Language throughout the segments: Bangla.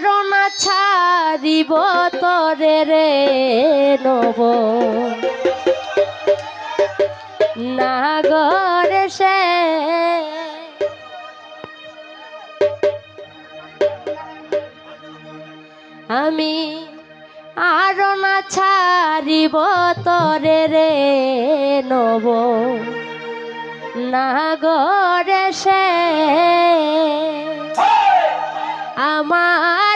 না ছাড়িব তরে রে নব। নাগরে সে আমি আর না ছাড়িব তরে রে নব। নাগরে সে my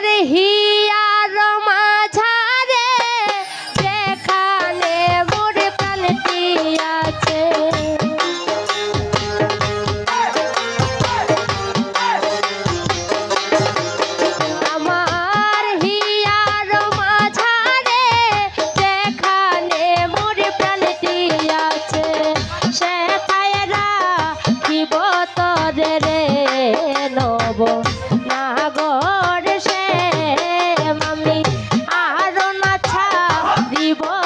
জীবন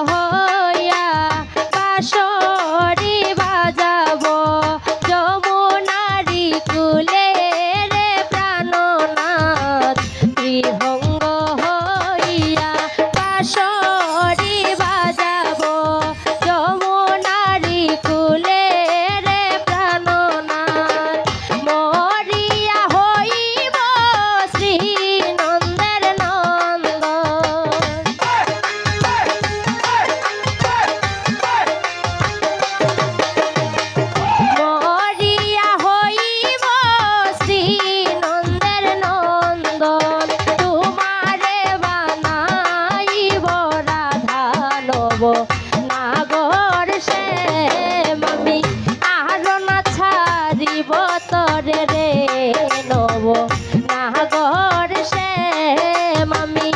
Oh. ঘরে রে নব। না ঘর সে মামি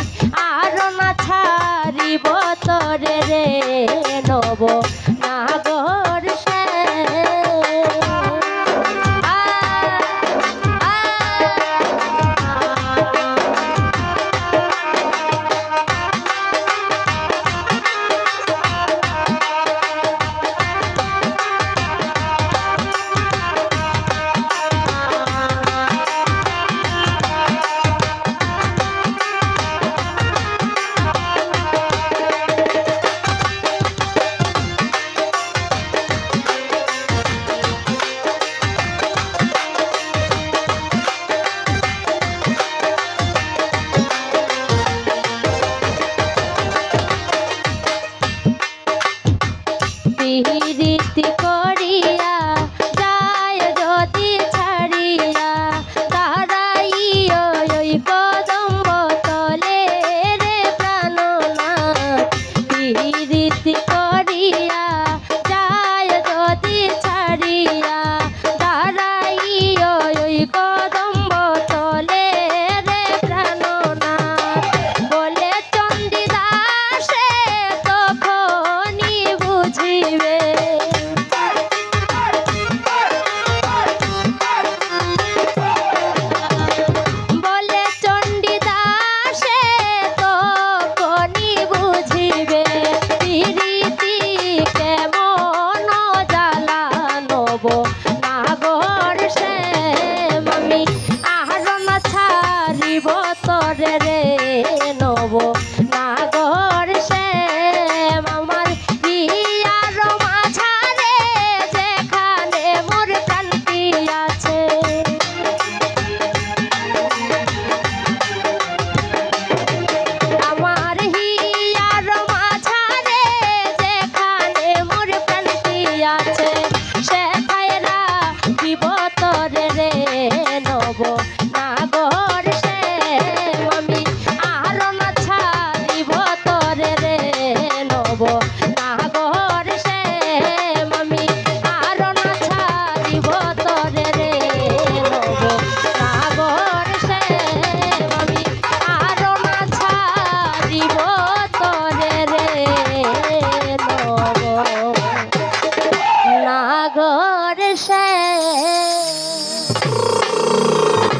আর না ছাড়িব তরে রে নব।